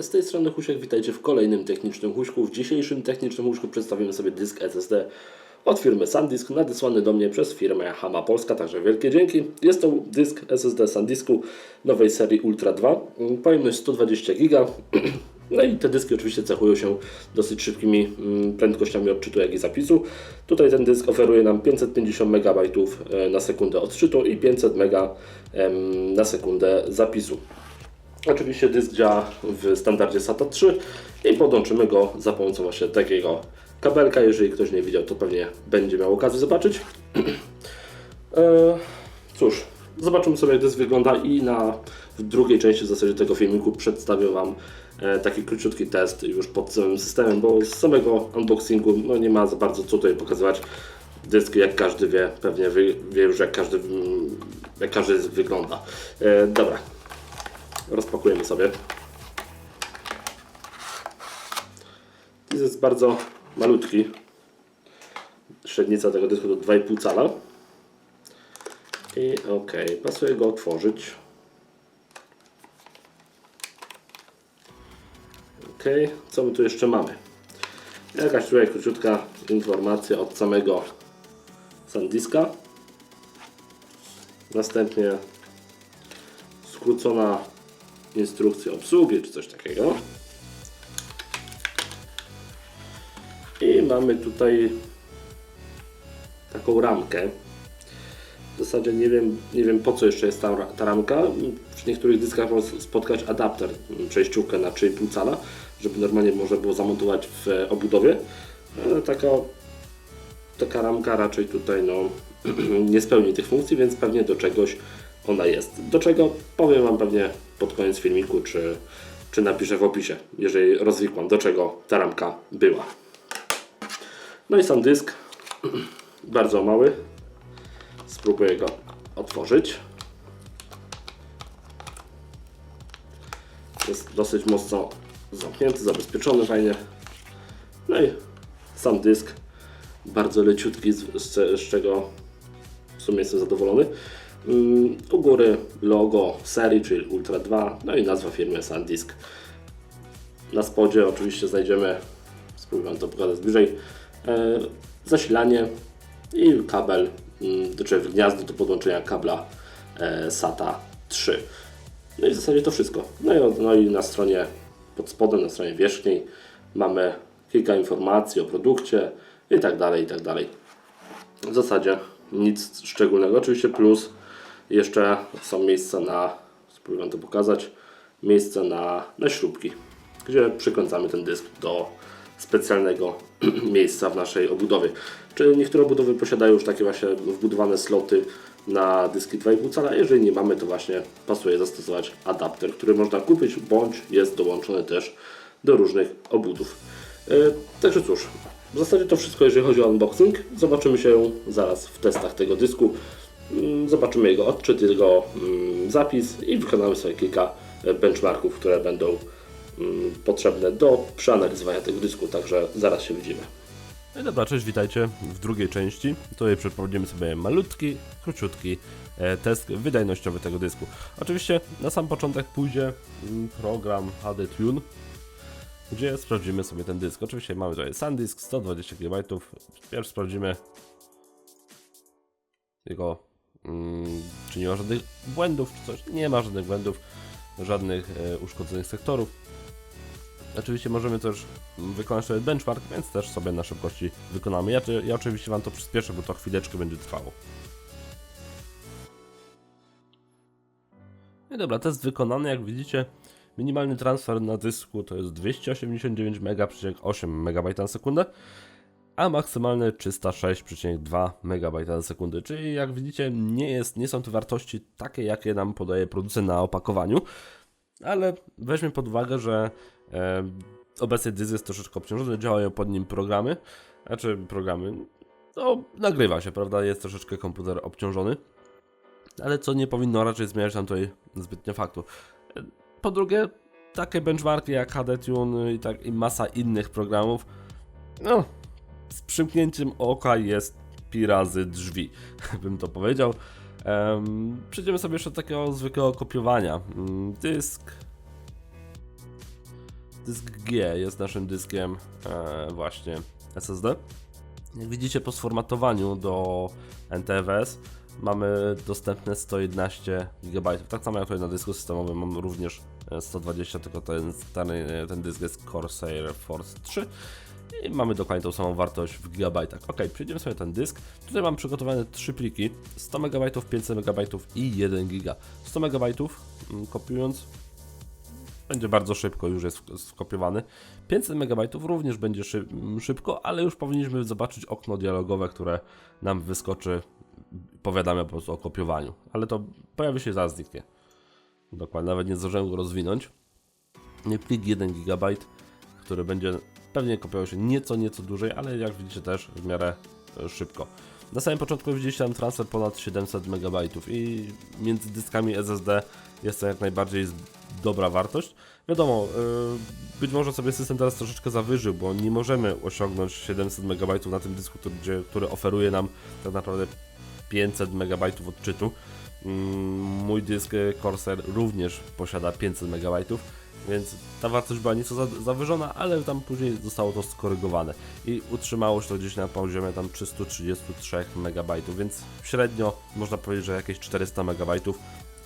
Z tej strony Husiek, witajcie w kolejnym technicznym huśku. W dzisiejszym technicznym huśku przedstawimy sobie dysk SSD od firmy SanDisk, nadesłany do mnie przez firmę Hama Polska, także wielkie dzięki. Jest to dysk SSD SanDisku nowej serii Ultra 2, pojemność 120 GB. No i te dyski oczywiście cechują się dosyć szybkimi mm, prędkościami odczytu, jak i zapisu. Tutaj ten dysk oferuje nam 550 MB e, na sekundę odczytu i 500 MB na sekundę zapisu. Oczywiście dysk działa w standardzie SATA 3 i podłączymy go za pomocą właśnie takiego kabelka. Jeżeli ktoś nie widział, to pewnie będzie miał okazję zobaczyć. E, Cóż, zobaczymy sobie jak dysk wygląda i na w drugiej części w zasadzie tego filmiku przedstawię Wam e, taki króciutki test już pod całym systemem, bo z samego unboxingu no, nie ma za bardzo co tutaj pokazywać. Dysk jak każdy wie, pewnie wie, wie już jak każdy, jak każdy wygląda. E, dobra, rozpakujemy sobie. Dysk jest bardzo malutki. Średnica tego dysku to 2,5 cala. I ok, pasuje go otworzyć. Ok, co my tu jeszcze mamy? Jakaś tutaj króciutka informacja od samego SanDiska. Następnie skrócona instrukcja obsługi czy coś takiego. I mamy tutaj taką ramkę. W zasadzie nie wiem, nie wiem po co jeszcze jest ta, ta ramka. Przy niektórych dyskach można spotkać adapter, przejściówkę na 3,5 cala, żeby normalnie można było zamontować w obudowie. Ale taka, taka ramka raczej tutaj no, nie spełni tych funkcji, więc pewnie do czegoś ona jest. Do czego powiem Wam pewnie pod koniec filmiku, czy, czy napiszę w opisie, jeżeli rozwikłam, do czego ta ramka była. No i sam dysk, bardzo mały. Spróbuję go otworzyć. Jest dosyć mocno zamknięty, zabezpieczony fajnie. No i sam dysk, bardzo leciutki, z, z, z czego w sumie jestem zadowolony. Mm, U góry logo serii, czyli Ultra 2, no i nazwa firmy SanDisk. Na spodzie oczywiście znajdziemy, spróbuję to pokazać bliżej, e, zasilanie i kabel, mm, czyli gniazdo do podłączenia kabla e, SATA 3. No i w zasadzie to wszystko. No i, no i na stronie pod spodem, na stronie wierzchniej mamy kilka informacji o produkcie i tak dalej, i tak dalej. W zasadzie nic szczególnego. Oczywiście plus jeszcze są miejsca na, spróbuję to pokazać, miejsce na, na śrubki, gdzie przykręcamy ten dysk do specjalnego miejsca w naszej obudowie. Czy niektóre obudowy posiadają już takie właśnie wbudowane sloty na dyski 2,5 cala? Jeżeli nie mamy, to właśnie pasuje zastosować adapter, który można kupić, bądź jest dołączony też do różnych obudów. Yy, także cóż, w zasadzie to wszystko, jeżeli chodzi o unboxing. Zobaczymy się zaraz w testach tego dysku. Mm, Zobaczymy jego odczyt, jego mm, zapis i wykonamy sobie kilka e, benchmarków, które będą mm, potrzebne do przeanalizowania tego dysku, także zaraz się widzimy. No dobra, cześć, witajcie w drugiej części. Tutaj przeprowadzimy sobie malutki, króciutki e, test wydajnościowy tego dysku. Oczywiście na sam początek pójdzie program HD Tune, gdzie sprawdzimy sobie ten dysk. Oczywiście mamy tutaj SanDisk 120 GB. Pierwszy sprawdzimy jego, czy nie ma żadnych błędów, czy coś. Nie ma żadnych błędów, żadnych e, uszkodzonych sektorów. Oczywiście możemy też wykonać sobie benchmark, więc też sobie na szybkości wykonamy. Ja, ja oczywiście Wam to przyspieszę, bo to chwileczkę będzie trwało. No dobra, test wykonany, jak widzicie. Minimalny transfer na dysku to jest 289 MB,8 MB na sekundę, a maksymalny 306,2 MB na sekundę. Czyli jak widzicie, nie, jest, nie są to wartości takie, jakie nam podaje producent na opakowaniu, ale weźmy pod uwagę, że e, obecnie dysk jest troszeczkę obciążony, działają pod nim programy, znaczy programy, no nagrywa się, prawda, jest troszeczkę komputer obciążony, ale co nie powinno raczej zmieniać nam tutaj zbytnio faktu. E, Po drugie, takie benchmarki jak HDTune i, tak, i masa innych programów, no, z przymknięciem oka jest pi razy drzwi, bym to powiedział. Um, przejdziemy sobie jeszcze do takiego zwykłego kopiowania. Mm, Dysk dysk G jest naszym dyskiem e, właśnie SSD. Jak widzicie po sformatowaniu do NTFS mamy dostępne 111 GB. Tak samo jak tutaj na dysku systemowym mam również e, 120, tylko ten, ten, ten dysk jest Corsair Force 3 i mamy dokładnie tą samą wartość w gigabajtach. Ok, przejdziemy sobie ten dysk. Tutaj mam przygotowane trzy pliki: 100 MB, 500 MB i 1 GB. 100 MB mm, kopiując będzie bardzo szybko, już jest sk- skopiowany. 500 MB również będzie szy- m, szybko, ale już powinniśmy zobaczyć okno dialogowe, które nam wyskoczy, powiadamia po prostu o kopiowaniu. Ale to pojawi się zaraz zniknie. Dokładnie, nawet nie zdążyłem go rozwinąć. Plik 1 GB, który będzie pewnie kopiował się nieco, nieco dłużej, ale jak widzicie też w miarę e, szybko. Na samym początku widzieliście tam transfer ponad 700 MB i między dyskami SSD jest to jak najbardziej dobra wartość. Wiadomo, yy, być może sobie system teraz troszeczkę zawyżył, bo nie możemy osiągnąć 700 MB na tym dysku, który oferuje nam tak naprawdę 500 MB odczytu. Mm, Mój dysk e, Corsair również posiada 500 MB, więc ta wartość była nieco za- zawyżona, ale tam później zostało to skorygowane i utrzymało się to gdzieś na poziomie tam 333 MB, więc średnio można powiedzieć, że jakieś 400 MB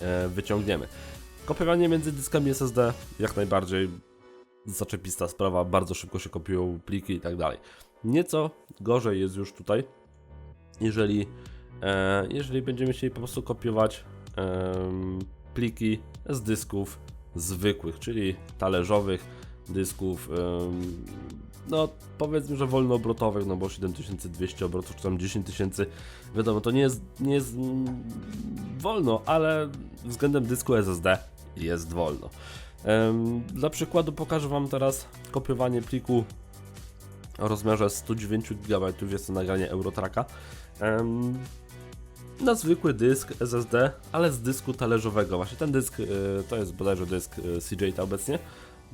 e, wyciągniemy. Kopiowanie między dyskami SSD jak najbardziej zaczepista sprawa, bardzo szybko się kopiują pliki i tak dalej. Nieco gorzej jest już tutaj, jeżeli, e, jeżeli będziemy chcieli po prostu kopiować em, pliki z dysków zwykłych, czyli talerzowych, dysków, no powiedzmy, że wolnoobrotowych, no bo 7200 obrotów, czy tam 10 tysięcy, wiadomo, to nie jest, nie jest wolno, ale względem dysku SSD jest wolno. Dla przykładu pokażę Wam teraz kopiowanie pliku o rozmiarze 109 GB, jest to nagranie Eurotracka, em, na zwykły dysk SSD, ale z dysku talerzowego. Właśnie ten dysk y, to jest bodajże dysk y, CJ obecnie.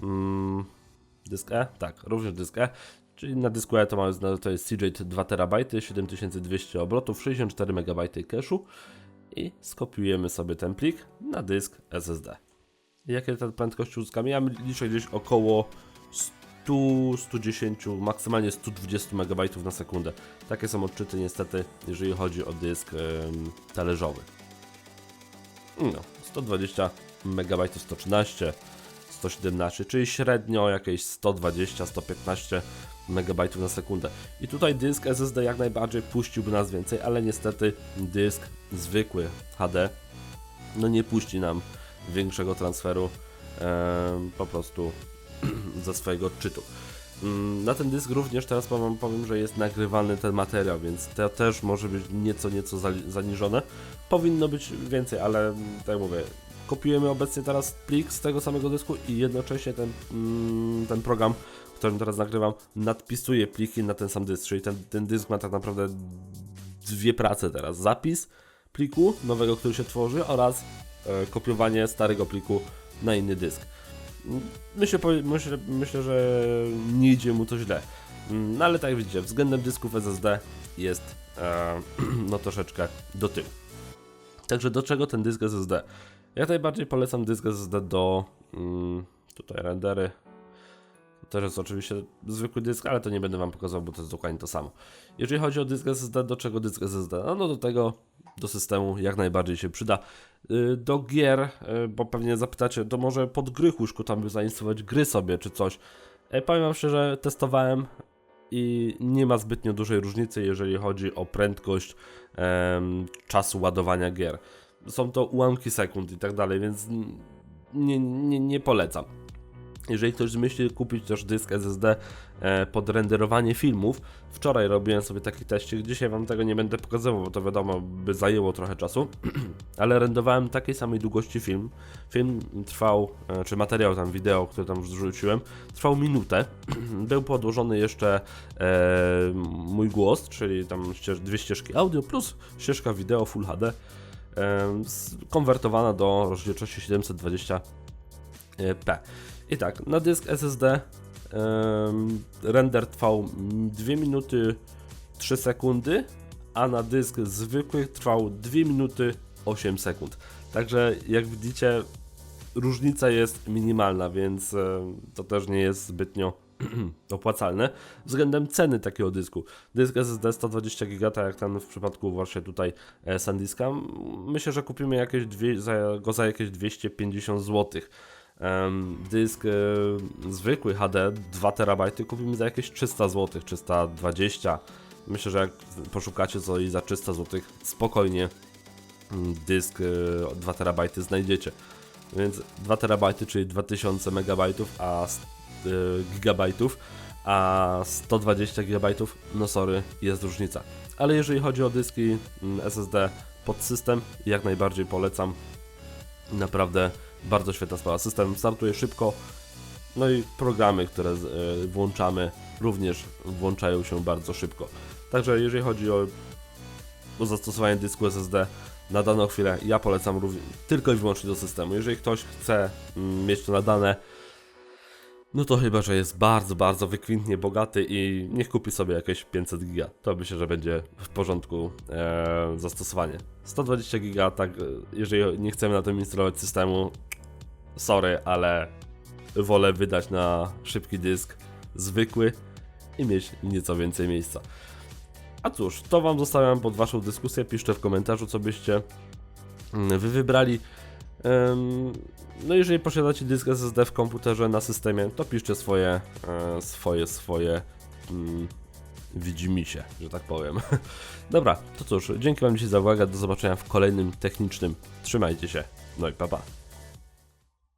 Mm, dysk E? Tak, również dysk E. Czyli na dysku E to, mamy, to jest CJ 2 TB, 7200 obrotów, 64 MB cache'u i skopiujemy sobie ten plik na dysk SSD. Jakie te prędkości uzyskamy? Ja liczę gdzieś około 100, 110, maksymalnie 120 MB na sekundę. Takie są odczyty niestety, jeżeli chodzi o dysk em, talerzowy. No, 120 MB 113, 117, czyli średnio jakieś 120-115 MB na sekundę. I tutaj dysk SSD jak najbardziej puściłby nas więcej, ale niestety dysk zwykły HD no nie puści nam większego transferu po prostu ze swojego odczytu. Mm, Na ten dysk również teraz powiem, powiem, że jest nagrywany ten materiał, więc to też może być nieco, nieco zaniżone. Powinno być więcej, ale mm, tak jak mówię, kopiujemy obecnie teraz plik z tego samego dysku i jednocześnie ten, mm, ten program, którym teraz nagrywam, nadpisuje pliki na ten sam dysk, czyli ten, ten dysk ma tak naprawdę dwie prace teraz. Zapis pliku nowego, który się tworzy oraz e, kopiowanie starego pliku na inny dysk. Myślę, myślę, myślę, że nie idzie mu to źle. Mm, No ale tak jak widzicie, względem dysków SSD jest e, no troszeczkę do tyłu. Także do czego ten dysk SSD? Jak najbardziej polecam dysk SSD do mm, tutaj rendery. To jest oczywiście zwykły dysk, ale to nie będę wam pokazał, bo to jest dokładnie to samo. Jeżeli chodzi o dysk SSD, do czego dysk SSD? No, no do tego, do systemu jak najbardziej się przyda. Y, Do gier, y, bo pewnie zapytacie, to może pod gry Huszku tam by zainstalować gry sobie czy coś. E, Powiem wam szczerze, testowałem i nie ma zbytnio dużej różnicy, jeżeli chodzi o prędkość em, czasu ładowania gier. Są to ułamki sekund i tak dalej, więc nie, nie, nie polecam. Jeżeli ktoś myśli kupić też dysk SSD e, pod renderowanie filmów, wczoraj robiłem sobie taki teścik, dzisiaj wam tego nie będę pokazywał, bo to wiadomo by zajęło trochę czasu, ale rendowałem takiej samej długości film. Film trwał, e, czy materiał tam, wideo, który tam wrzuciłem, trwał minutę. Był podłożony jeszcze e, mój głos, czyli tam dwie ścieżki audio plus ścieżka wideo Full HD, konwertowana do rozdzielczości 720p. I tak, na dysk SSD em, render trwał 2 minuty 3 sekundy, a na dysk zwykły trwał 2 minuty 8 sekund. Także jak widzicie, różnica jest minimalna, więc e, to też nie jest zbytnio opłacalne względem ceny takiego dysku. Dysk SSD 120 GB, tak jak ten w przypadku właśnie tutaj e, SanDiska, myślę, że kupimy jakieś dwie, za, go za jakieś 250 zł. Dysk e, zwykły HD 2 TB kupimy za jakieś 300 zł, 320. Myślę, że jak poszukacie co i za 300 zł spokojnie mm, dysk e, 2 TB znajdziecie. Więc 2 TB, czyli 2000 MB, a e, gigabajtów, a 120 GB, no sorry, jest różnica. Ale jeżeli chodzi o dyski mm, SSD pod system, jak najbardziej polecam. Naprawdę bardzo świetna sprawa. System startuje szybko, no i programy, które e, włączamy, również włączają się bardzo szybko. Także jeżeli chodzi o, o zastosowanie dysku SSD na daną chwilę, ja polecam tylko i wyłącznie do systemu. Jeżeli ktoś chce mm, mieć to na dane, no to chyba, że jest bardzo, bardzo wykwintnie bogaty i niech kupi sobie jakieś 500 giga. To myślę, że będzie w porządku e, zastosowanie. 120 giga, tak, e, jeżeli nie chcemy na tym instalować systemu, sorry, ale wolę wydać na szybki dysk zwykły i mieć nieco więcej miejsca. A cóż, to Wam zostawiam pod Waszą dyskusję. Piszcie w komentarzu, co byście mm, Wy wybrali. No jeżeli posiadacie dysk SSD w komputerze na systemie, to piszcie swoje, e, swoje, swoje mm, widzimisię, że tak powiem. Dobra, to cóż, dzięki Wam dzisiaj za uwagę, do zobaczenia w kolejnym technicznym. Trzymajcie się, no i pa pa.